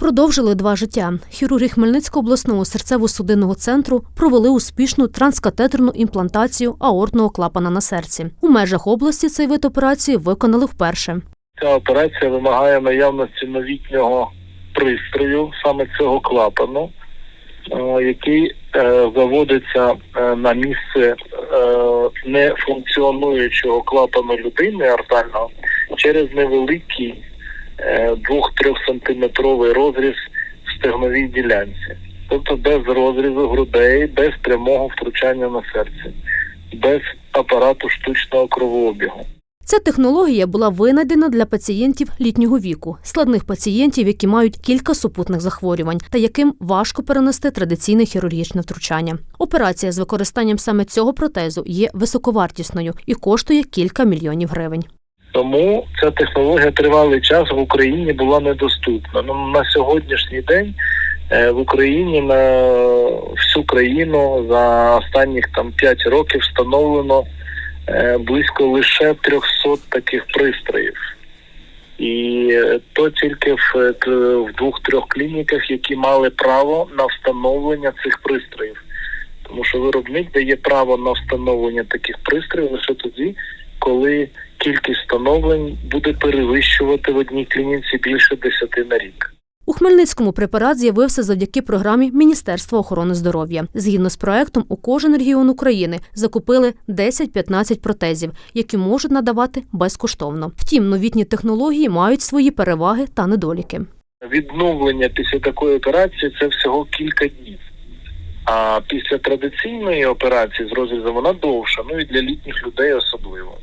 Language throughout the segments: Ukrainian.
Продовжили два життя. Хірурги Хмельницького обласного серцево-судинного центру провели успішну транскатетерну імплантацію аортного клапана на серці. У межах області цей вид операції виконали вперше. Ця операція вимагає наявності новітнього пристрою, саме цього клапану, е, який е, заводиться е, на місце нефункціонуючого клапану людини артального через невеликий 2-3 сантиметровий розріз в стегновій ділянці. Тобто без розрізу грудей, без прямого втручання на серце, без апарату штучного кровообігу. Ця технологія була винайдена для пацієнтів літнього віку, складних пацієнтів, які мають кілька супутних захворювань та яким важко перенести традиційне хірургічне втручання. Операція з використанням саме цього протезу є високовартісною і коштує кілька мільйонів гривень. Тому ця технологія тривалий час в Україні була недоступна. Ну, на сьогоднішній день е, в Україні на всю країну за останніх там 5 років встановлено е, близько лише 300 таких пристроїв. І е, то тільки в, в двох-трьох клініках, які мали право на встановлення цих пристроїв. Тому що виробник дає право на встановлення таких пристроїв лише тоді, коли кількість встановлень буде перевищувати в одній клініці більше 10 на рік. У Хмельницькому препарат з'явився завдяки програмі Міністерства охорони здоров'я. Згідно з проектом, у кожен регіон України закупили 10-15 протезів, які можуть надавати безкоштовно. Втім, новітні технології мають свої переваги та недоліки. Відновлення після такої операції це всього кілька днів. А після традиційної операції з розрізом вона довша, ну і для літніх людей особливо.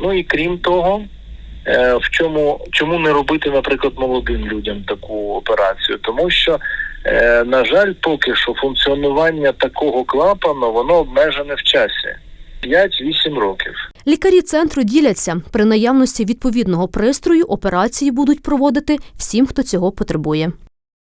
Ну і крім того, е, в чому чому не робити, наприклад, молодим людям таку операцію? Тому що, е, на жаль, поки що функціонування такого клапану воно обмежене в часі 5-8 років. Лікарі центру діляться при наявності відповідного пристрою. Операції будуть проводити всім, хто цього потребує.